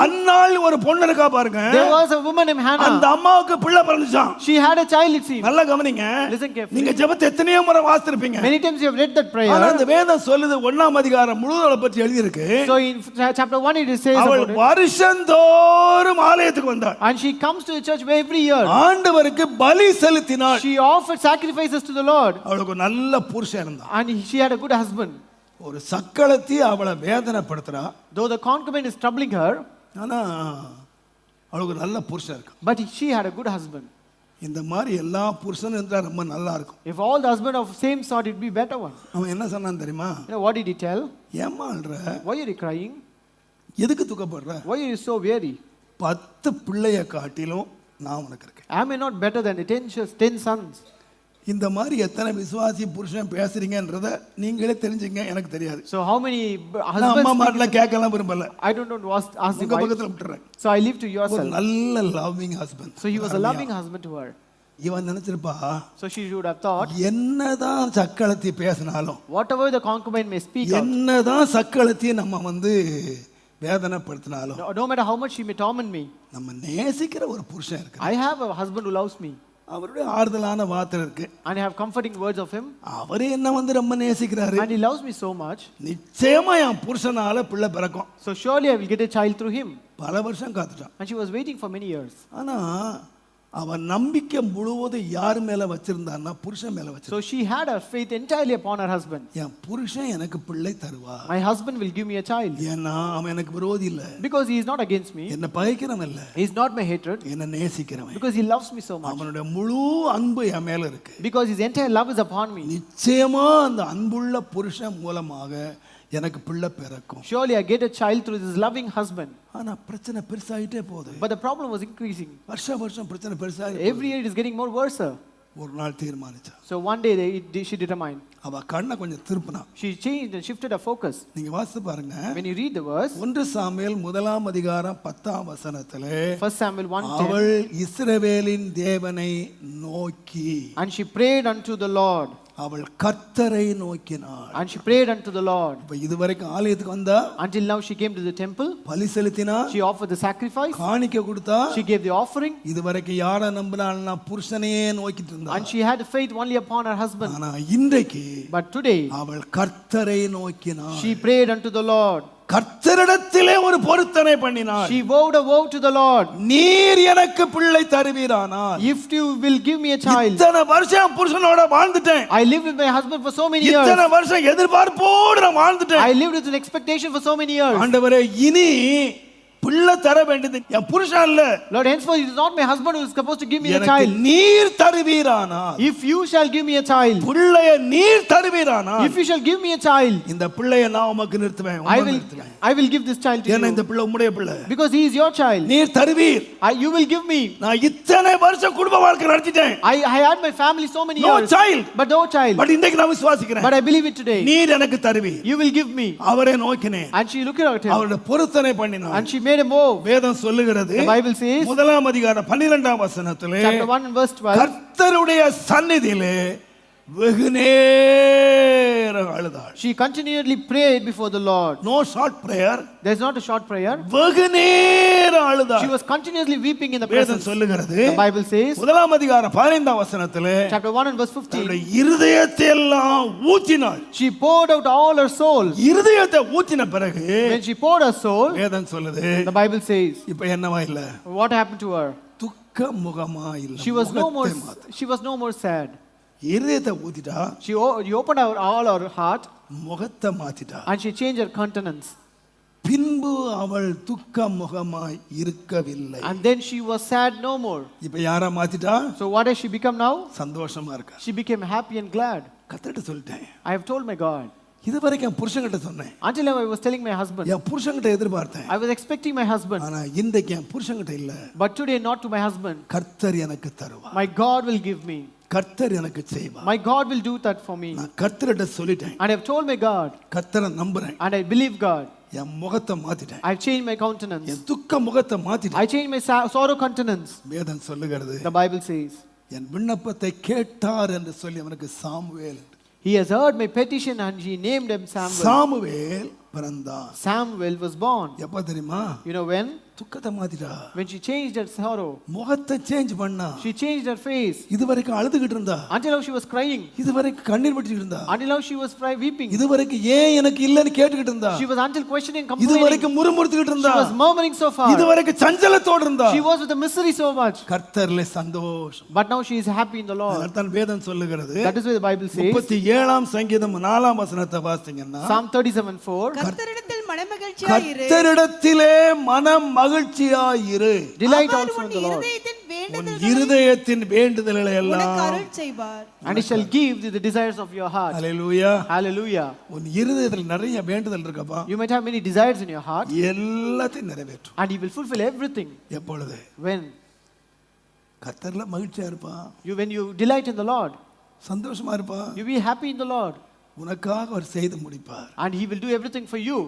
அன்னாள் ஒரு பொண்ணு இருக்கா பாருங்க There was a woman named அந்த Hannah. அம்மாவுக்கு பிள்ளை பிறந்துச்சான் She had a child, it seems. நல்லா கவனிங்க Listen carefully. நீங்க ஜெபத்தை எத்தனையோ முறை வாசித்திருப்பீங்க Many times you have read that ஆனா prayer. அந்த வேதம் சொல்லுது ஒண்ணாம் அதிகாரம் முழுவதை பற்றி எழுதியிருக்கு So in cha- chapter 1, it says அவள். வருஷந்தோறும் ஆலயத்துக்கு வந்தாள் And she comes to the church every year. ஆண்டவருக்கு பலி செலுத்தினாள் She offered sacrifices to the Lord. அவளுக்கு நல்ல புருஷன் இருந்தான் And she had a good husband. ஒரு சக்களத்தி அவளை வேதனைப்படுத்துறா Though the concubine is troubling her, ஆனா அவளுக்கு நல்ல புருஷன் இருக்கான் but she had a good husband. இந்த மாதிரி எல்லா புருஷனும் இருந்தா ரொம்ப நல்லா இருக்கும் If all the husband of same sort, it'd be better one. அவன் என்ன சொன்னான் தெரியுமா did he tell? ஏம்மா அழுற Why are you crying? எதுக்கு துக்கப்படுற Why are you so weary? பத்து பிள்ளைய காட்டிலும் நான் உனக்கு இருக்கேன் not better than the ten, sh- ten sons? இந்த மாதிரி எத்தனை விசுவாசி புருஷன் பேசுறீங்கன்றத நீங்களே தெரிஞ்சுங்க எனக்கு தெரியாது So how many b- நான் அம்மா? மாட்டில் கேட்கலாம் விரும்பல I don't know to ask, ask the உங்க. பக்கத்துல விட்டுறேன் So I leave to ஒரு yourself. நல்ல loving husband So he was a loving husband to her. இவன் நினைச்சிருப்பா So she would have thought, என்னதான் சக்களத்தி பேசினாலும் whatever the concubine may speak out, என்னதான் சக்களத்தி நம்ம வந்து வேதனைப்படுத்தினாலும் no matter how much she may torment me, நம்ம நேசிக்கிற ஒரு புருஷன் இருக்கு I have a husband who loves me. அவருடைய ஆறுதலான வார்த்தை இருக்கு And I have comforting words of him. அவரே என்ன வந்து ரொம்ப நேசிக்கிறாரு And he loves me so much. நிச்சயமா என் புருஷனால பிள்ளை பிறக்கும் So surely I will get a child through him. பல வருஷம் காத்துட்டான் And she was waiting for many years. ஆனா அவன் நம்பிக்கை முழுவதும் யார் மேல வச்சிருந்தான்னா புருஷன் மேல வச்சிருந்தான் So she had her faith entirely upon her husband. என் புருஷன் எனக்கு பிள்ளை தருவா My husband will give me a child. ஏன்னா அவன் எனக்கு விரோதி இல்ல Because he is not against me. என்ன பகைக்கிறவன் இல்ல He is not my hatred. என்ன நேசிக்கிறவன் Because he loves me so much. அவனுடைய முழு அன்பு என் மேல இருக்கு Because his entire love is upon me. நிச்சயமா அந்த அன்புள்ள புருஷன் மூலமாக எனக்கு பிள்ளை பிறக்கும் Surely I get a child through this loving husband. ஆனா பிரச்சனை பெருசாயிட்டே போகுது But the problem was increasing. வருஷம் வருஷம் பிரச்சனை பெருசாகி Every year it is getting more worse. ஒரு நாள் தீர்மானிச்சா So one day they, she determined. அவ கண்ணை கொஞ்சம் திருப்பினா She changed and shifted her focus. நீங்க வாசித்து பாருங்க When you read the verse, ஒன்று சாமுவேல் முதலாம் அதிகாரம் பத்தாம் வசனத்திலே 1 Samuel 1 அவள் இஸ்ரவேலின் தேவனை நோக்கி and she prayed unto the Lord. அவள் கர்த்தரை நோக்கினாள் And she prayed unto the Lord. இப்ப இதுவரைக்கும் ஆலயத்துக்கு வந்தா Until now she came to the temple. பலி செலுத்தினா She offered the sacrifice. காணிக்க கொடுத்தா She gave the offering. இதுவரைக்கும் யாரை நம்பினாள்னா புருஷனையே நோக்கிட்டு இருந்தா And she had faith only upon her husband. ஆனா இன்றைக்கு But today அவள் கர்த்தரை நோக்கினாள் she prayed unto the Lord. கர்த்தரிடத்திலே ஒரு பொருத்தனை பண்ணினாள் She vowed a vow to the Lord. நீர் எனக்கு பிள்ளை தருவீரானால் If you will give me a child. இத்தனை வருஷம் புருஷனோட வாழ்ந்துட்டேன் I lived with my husband for so many years. இத்தனை வருஷம் எதிர்பார்ப்போடு நான் வாழ்ந்துட்டேன் I lived with an expectation for so many years. ஆண்டவரே இனி தர வேண்டியது என் புருஷன் இல்ல Lord, henceforth it is not my husband who is supposed to give me a எனக்கு child. நீர் தருவீரானால் If you shall give me a child, பிள்ளைய நீர் தருவீரானால் if you shall give me a child, இந்த பிள்ளைய நான் உமக்கு நிறுத்துவேன் I உமக்கு will, நிறுத்துவேன் I will give this child to ஏன்னா you. இந்த பிள்ளை உம்முடைய பிள்ளை Because he is your child. நீர் தருவீர் I, you will give me. நான் இத்தனை வருஷம் குடும்ப வாழ்க்கை நடத்திட்டேன் I, I had my family so many No years. child. But no child. But இன்றைக்கு நான் விசுவாசிக்கிறேன் But I believe it today. நீர் எனக்கு தருவீர் You will give me. அவரை நோக்கினேன் And she looked at him. அவருடைய பொருத்தனை பண்ணினான் And she made a. வேதம் சொல்லுகிறது Bible says, முதலாம் அதிகாரம் பன்னிரெண்டாம் வசனத்திலே chapter 1 and verse 12. கர்த்தருடைய சந்நிதியிலே வெகு நேரம் அழுதாள் She continually prayed before the Lord. No short prayer There's not a short prayer. வெகு நேரம் She அழுதாள் was continuously weeping in the வேதம் presence. சொல்லுகிறது The Bible says, முதலாம் அதிகாரம் பதினைந்தாம் வசனத்திலே chapter 1 and verse 15, தன்னுடைய இருதயத்தை எல்லாம் ஊற்றினாள் she poured out all her soul. இருதயத்தை ஊற்றின பிறகு When she poured her soul, வேதம் சொல்லுது the Bible says, இப்ப என்னவா இல்ல what happened to her? துக்க முகமா இல்ல She was no more, முகத்தை மாத்து. she was no more sad. இருதயத்தை ஊத்திட்டா She, she opened her, all her heart முகத்தை மாத்திட்டா and she changed her countenance. பின்பு அவள் துக்க முகமாய் இருக்கவில்லை And then she was sad no more. இப்ப யாரா மாத்திட்டா So what has she become now? சந்தோஷமா இருக்கா She became happy and glad. கத்திட்டு சொல்லிட்டேன் I have told my God. இது வரைக்கும் என் புருஷன்கிட்ட சொன்னேன் Until I was telling my husband. என் புருஷன்கிட்ட எதிர்பார்த்தேன் I was expecting my husband. ஆனா இன்றைக்கு என் புருஷன்கிட்ட இல்ல But today not to my husband. கர்த்தர் எனக்கு தருவா My God will give me. கர்த்தர் எனக்கு செய்வா My God will do that for me. நான் கர்த்தர்கிட்ட சொல்லிட்டேன் And I've told my God. கர்த்தரை நம்புறேன் And I believe God. என் முகத்தை மாத்திட்டேன் I've changed my countenance. என் துக்க முகத்தை மாத்திட்டேன் I changed my sorrow countenance. வேதம் சொல்லுகிறது The Bible says, என் விண்ணப்பத்தை கேட்டார் என்று சொல்லி அவனுக்கு Samuel. He has heard my petition and he named him Samuel. Samuel பிறந்தான் Samuel was born. எப்ப தெரியுமா You know when? துக்கத்தை மாத்திட்டா When she changed her sorrow. முகத்தை சேஞ்ச் பண்ணா She changed her face. இதுவரைக்கும் அழுதுகிட்டு இருந்தா Until now she was crying. இதுவரைக்கும் கண்ணீர் விட்டுக்கிட்டு இருந்தா Until now she was weeping. இதுவரைக்கும் ஏன் எனக்கு இல்லைன்னு கேட்டுக்கிட்டு இருந்தா She was until questioning, complaining. இதுவரைக்கும் முறுமுறுத்துக்கிட்டு She இருந்தா was murmuring so far. இதுவரைக்கும் சஞ்சலத்தோடு இருந்தா She was with the misery so much. கர்த்தர்ல சந்தோஷம் But now she is happy in the Lord. அதனால்தான் வேதம் சொல்லுகிறது That is why the Bible says, முப்பத்தி ஏழாம் சங்கீதம் நாலாம் வசனத்தை வாசிங்கன்னா Psalm 37 4, கர்த்தரிடத்தில் கர்த்தரிடத்திலே மனம் மகிழ்ச்சியாயிரு delight also உன் in the Lord. இருதயத்தின் உன் வேண்டுதல்களை இருதயத்தின் வேண்டுதல்களை எல்லாம் அருள் செய்வார் And he shall give thee the desires of your heart. Hallelujah Hallelujah. உன் இருதயத்தில் நிறைய வேண்டுதல் இருக்கப்பா You might have many desires in your heart, எல்லாத்தையும் நிறைவேற்றும் and he will fulfill everything. எப்பொழுது When கர்த்தர்ல மகிழ்ச்சியா இருப்பா you when you delight in the Lord, சந்தோஷமா இருப்பா you be happy in the Lord, உனக்காக அவர் செய்து முடிப்பார் and he will do everything for you.